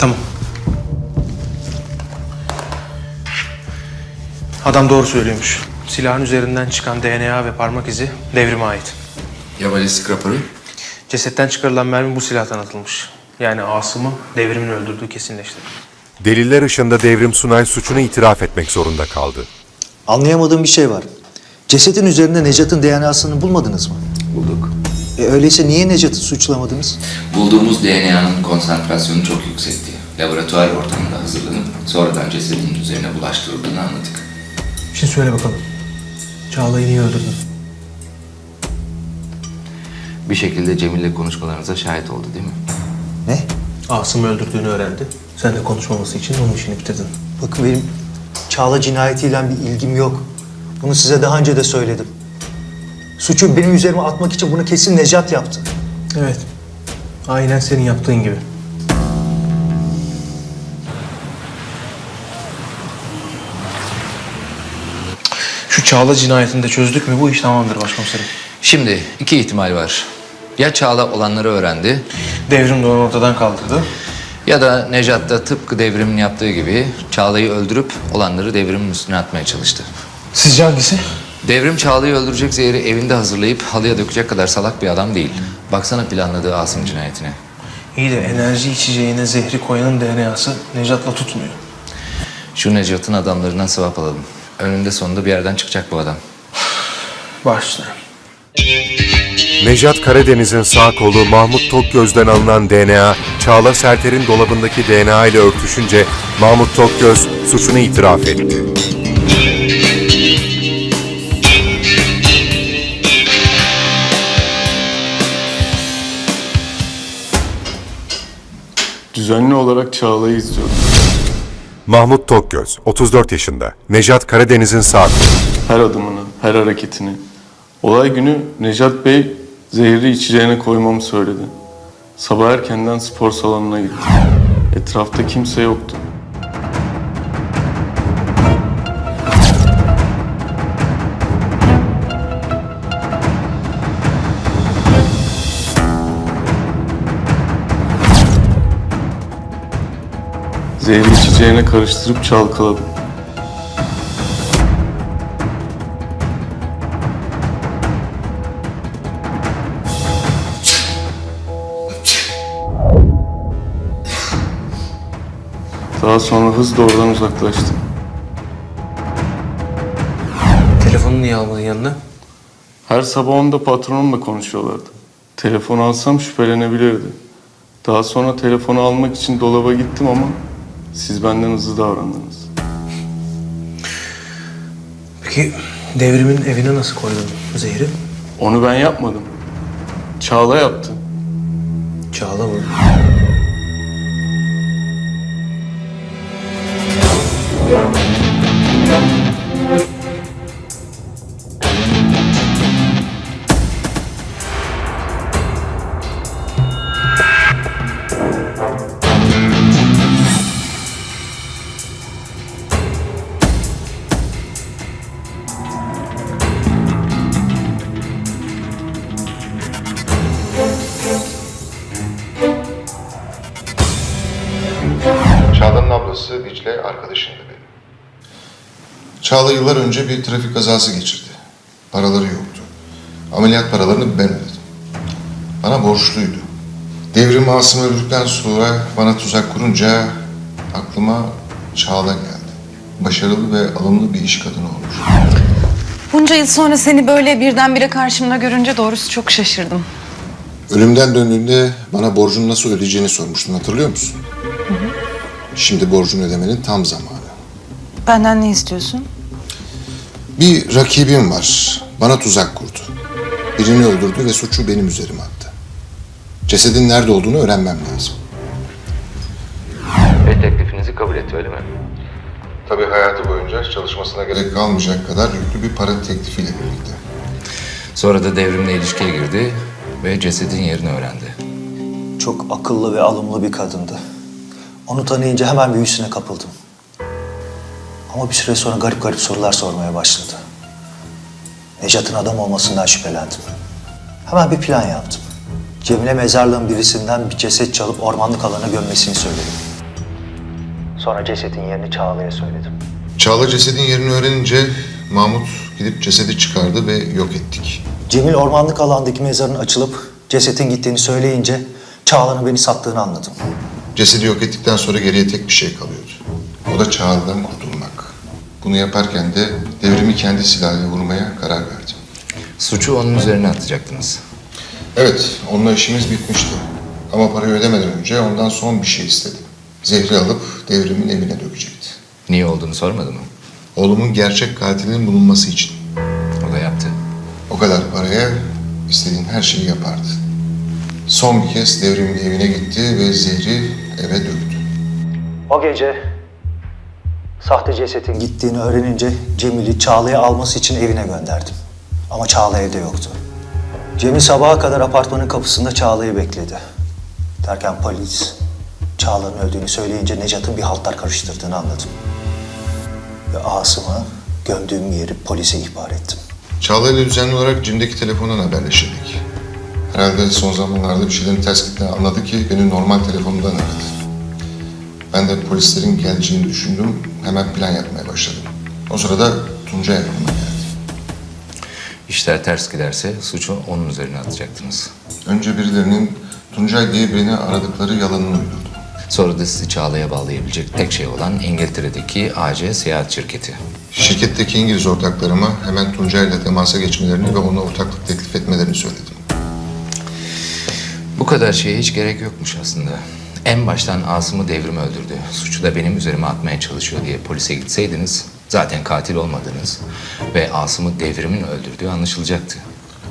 Tamam. Adam doğru söylüyormuş. Silahın üzerinden çıkan DNA ve parmak izi devrime ait. Ya balistik raporu? Cesetten çıkarılan mermi bu silahtan atılmış. Yani Asım'ı devrimin öldürdüğü kesinleşti. Deliller ışığında Devrim Sunay suçunu itiraf etmek zorunda kaldı. Anlayamadığım bir şey var. Cesedin üzerinde Necat'ın DNA'sını bulmadınız mı? Bulduk. E öyleyse niye Necat'ı suçlamadınız? Bulduğumuz DNA'nın konsantrasyonu çok yüksekti. Laboratuvar ortamında hazırlanıp sonradan cesedin üzerine bulaştırıldığını anladık. Şimdi söyle bakalım. Çağla'yı niye öldürdün? Bir şekilde Cemil'le konuşmalarınıza şahit oldu değil mi? Ne? Asım'ı öldürdüğünü öğrendi. Sen de konuşmaması için onun işini bitirdin. Bakın benim Çağla cinayetiyle bir ilgim yok. Bunu size daha önce de söyledim. Suçu benim üzerime atmak için bunu kesin Necat yaptı. Evet. Aynen senin yaptığın gibi. Şu Çağla cinayetini de çözdük mü bu iş tamamdır başkomiserim. Şimdi iki ihtimal var. Ya Çağla olanları öğrendi Devrim de onu ortadan kaldırdı. ya da Nejat da tıpkı devrimin yaptığı gibi Çağla'yı öldürüp olanları devrimin üstüne atmaya çalıştı. Sizce hangisi? Devrim Çağla'yı öldürecek zehri evinde hazırlayıp halıya dökecek kadar salak bir adam değil. Baksana planladığı Asım cinayetine. İyi de enerji içeceğine zehri koyanın DNA'sı Necat'la tutmuyor. Şu Necat'ın adamlarından sevap alalım. Önünde sonunda bir yerden çıkacak bu adam. Başla. Nejat Karadeniz'in sağ kolu Mahmut Tokgöz'den alınan DNA, Çağla Serter'in dolabındaki DNA ile örtüşünce Mahmut Tokgöz suçunu itiraf etti. Düzenli olarak Çağla'yı izliyorum. Mahmut Tokgöz, 34 yaşında. Nejat Karadeniz'in sağ kolu. Her adımını, her hareketini. Olay günü Necat Bey zehri içeceğine koymamı söyledi. Sabah erkenden spor salonuna gittim. Etrafta kimse yoktu. Zehri içeceğine karıştırıp çalkaladım. Daha sonra hızla oradan uzaklaştım. Telefonunu niye almadın yanına? Her sabah onda patronumla konuşuyorlardı. Telefonu alsam şüphelenebilirdi. Daha sonra telefonu almak için dolaba gittim ama siz benden hızlı davrandınız. Peki devrimin evine nasıl koydun zehri? Onu ben yapmadım. Çağla yaptı. Çağla mı? Ablası Dicle arkadaşımdı benim. Çağla yıllar önce bir trafik kazası geçirdi. Paraları yoktu. Ameliyat paralarını ben ödedim. Bana borçluydu. Devrim Asım'ı öldürdükten sonra bana tuzak kurunca aklıma Çağla geldi. Başarılı ve alımlı bir iş kadını olmuş. Bunca yıl sonra seni böyle birdenbire karşımda görünce doğrusu çok şaşırdım. Ölümden döndüğünde bana borcunu nasıl ödeyeceğini sormuştun hatırlıyor musun? Şimdi borcunu ödemenin tam zamanı. Benden ne istiyorsun? Bir rakibim var. Bana tuzak kurdu. Birini öldürdü ve suçu benim üzerime attı. Cesedin nerede olduğunu öğrenmem lazım. Ve teklifinizi kabul etti öyle mi? Tabii hayatı boyunca çalışmasına gerek kalmayacak kadar yüklü bir para teklifiyle birlikte. Sonra da devrimle ilişkiye girdi ve cesedin yerini öğrendi. Çok akıllı ve alımlı bir kadındı. Onu tanıyınca hemen büyüsüne kapıldım. Ama bir süre sonra garip garip sorular sormaya başladı. Necat'ın adam olmasından şüphelendim. Hemen bir plan yaptım. Cemile mezarlığın birisinden bir ceset çalıp ormanlık alana gömmesini söyledim. Sonra cesedin yerini Çağla'ya söyledim. Çağla cesedin yerini öğrenince Mahmut gidip cesedi çıkardı ve yok ettik. Cemil ormanlık alandaki mezarın açılıp cesetin gittiğini söyleyince Çağla'nın beni sattığını anladım. Cesedi yok ettikten sonra geriye tek bir şey kalıyordu. O da Çağla'dan kurtulmak. Bunu yaparken de devrimi kendi silahıyla vurmaya karar verdim. Suçu onun üzerine atacaktınız. Evet, onunla işimiz bitmişti. Ama parayı ödemeden önce ondan son bir şey istedim. Zehri alıp devrimin evine dökecekti. Niye olduğunu sormadı mı? Oğlumun gerçek katilinin bulunması için. O da yaptı. O kadar paraya istediğin her şeyi yapardı. Son bir kez devrimin evine gitti ve zehri eve döktü. O gece sahte cesetin gittiğini öğrenince Cemil'i Çağla'ya alması için evine gönderdim. Ama Çağla evde yoktu. Cemil sabaha kadar apartmanın kapısında Çağla'yı bekledi. Derken polis Çağla'nın öldüğünü söyleyince Necat'ın bir haltlar karıştırdığını anladım. Ve Asım'ı gömdüğüm yeri polise ihbar ettim. Çağla ile düzenli olarak cimdeki telefondan haberleşirdik. Herhalde son zamanlarda bir şeylerin ters gittiğini anladı ki beni normal telefonumdan aradı. Ben de polislerin geleceğini düşündüm, hemen plan yapmaya başladım. O sırada Tuncay aklıma geldi. İşler ters giderse suçu onun üzerine atacaktınız. Önce birilerinin Tuncay diye beni aradıkları yalanını uydurdum. Sonra da sizi Çağla'ya bağlayabilecek tek şey olan İngiltere'deki AC Seyahat Şirketi. Şirketteki İngiliz ortaklarıma hemen Tuncay ile temasa geçmelerini ve ona ortaklık teklif etmelerini söyledim. Bu kadar şeye hiç gerek yokmuş aslında. En baştan Asım'ı devrim öldürdü. Suçu da benim üzerime atmaya çalışıyor diye polise gitseydiniz zaten katil olmadınız ve Asım'ı devrimin öldürdüğü anlaşılacaktı.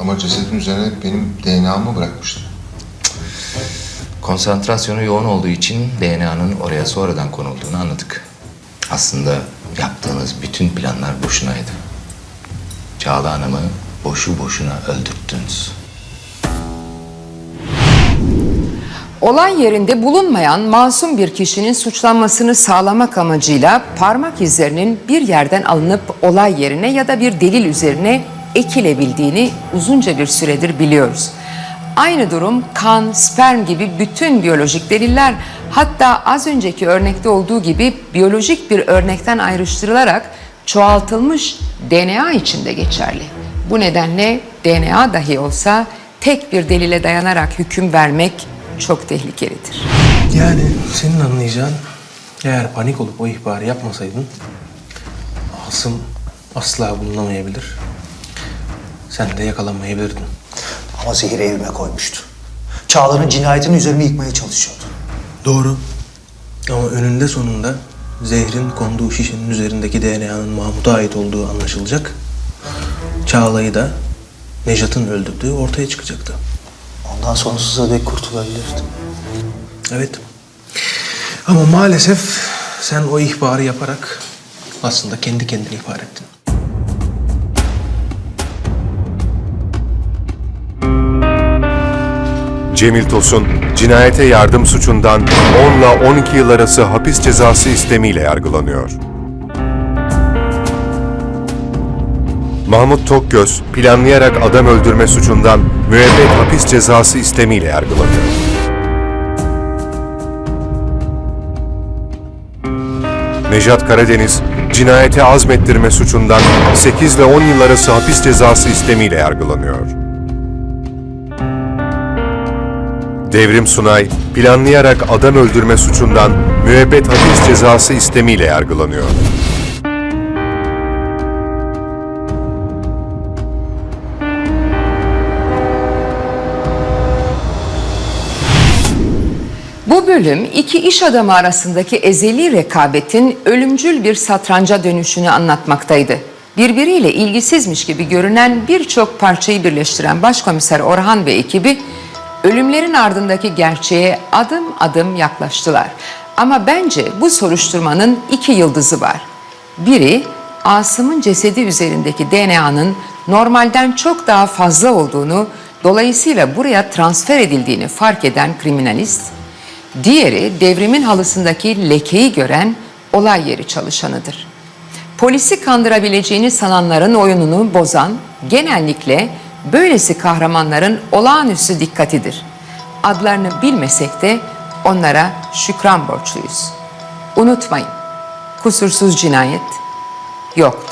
Ama cesedin üzerine benim DNA'mı bırakmıştı. Konsantrasyonu yoğun olduğu için DNA'nın oraya sonradan konulduğunu anladık. Aslında yaptığınız bütün planlar boşunaydı. Çağla Hanım'ı boşu boşuna öldürttünüz. Olay yerinde bulunmayan masum bir kişinin suçlanmasını sağlamak amacıyla parmak izlerinin bir yerden alınıp olay yerine ya da bir delil üzerine ekilebildiğini uzunca bir süredir biliyoruz. Aynı durum kan, sperm gibi bütün biyolojik deliller hatta az önceki örnekte olduğu gibi biyolojik bir örnekten ayrıştırılarak çoğaltılmış DNA için de geçerli. Bu nedenle DNA dahi olsa tek bir delile dayanarak hüküm vermek çok tehlikelidir. Yani senin anlayacağın eğer panik olup o ihbarı yapmasaydın Asım asla bulunamayabilir. Sen de yakalanmayabilirdin. Ama zehri evime koymuştu. Çağla'nın cinayetini üzerine yıkmaya çalışıyordu. Doğru. Ama önünde sonunda zehrin konduğu şişenin üzerindeki DNA'nın Mahmut'a ait olduğu anlaşılacak. Çağla'yı da Nejat'ın öldürdüğü ortaya çıkacaktı. Ondan sonsuza dek kurtulabilirdim. Evet. Ama maalesef sen o ihbarı yaparak aslında kendi kendini ihbar ettin. Cemil Tosun, cinayete yardım suçundan 10 ile 12 yıl arası hapis cezası istemiyle yargılanıyor. Mahmut Tokgöz, planlayarak adam öldürme suçundan müebbet hapis cezası istemiyle yargılanıyor. Nejat Karadeniz, cinayete azmettirme suçundan 8 ile 10 yıl arası hapis cezası istemiyle yargılanıyor. Devrim Sunay, planlayarak adam öldürme suçundan müebbet hapis cezası istemiyle yargılanıyor. Bölüm iki iş adamı arasındaki ezeli rekabetin ölümcül bir satranca dönüşünü anlatmaktaydı. Birbiriyle ilgisizmiş gibi görünen birçok parçayı birleştiren Başkomiser Orhan ve ekibi ölümlerin ardındaki gerçeğe adım adım yaklaştılar. Ama bence bu soruşturmanın iki yıldızı var. Biri Asım'ın cesedi üzerindeki DNA'nın normalden çok daha fazla olduğunu, dolayısıyla buraya transfer edildiğini fark eden kriminalist. Diğeri devrimin halısındaki lekeyi gören olay yeri çalışanıdır. Polisi kandırabileceğini sananların oyununu bozan genellikle böylesi kahramanların olağanüstü dikkatidir. Adlarını bilmesek de onlara şükran borçluyuz. Unutmayın, kusursuz cinayet yoktur.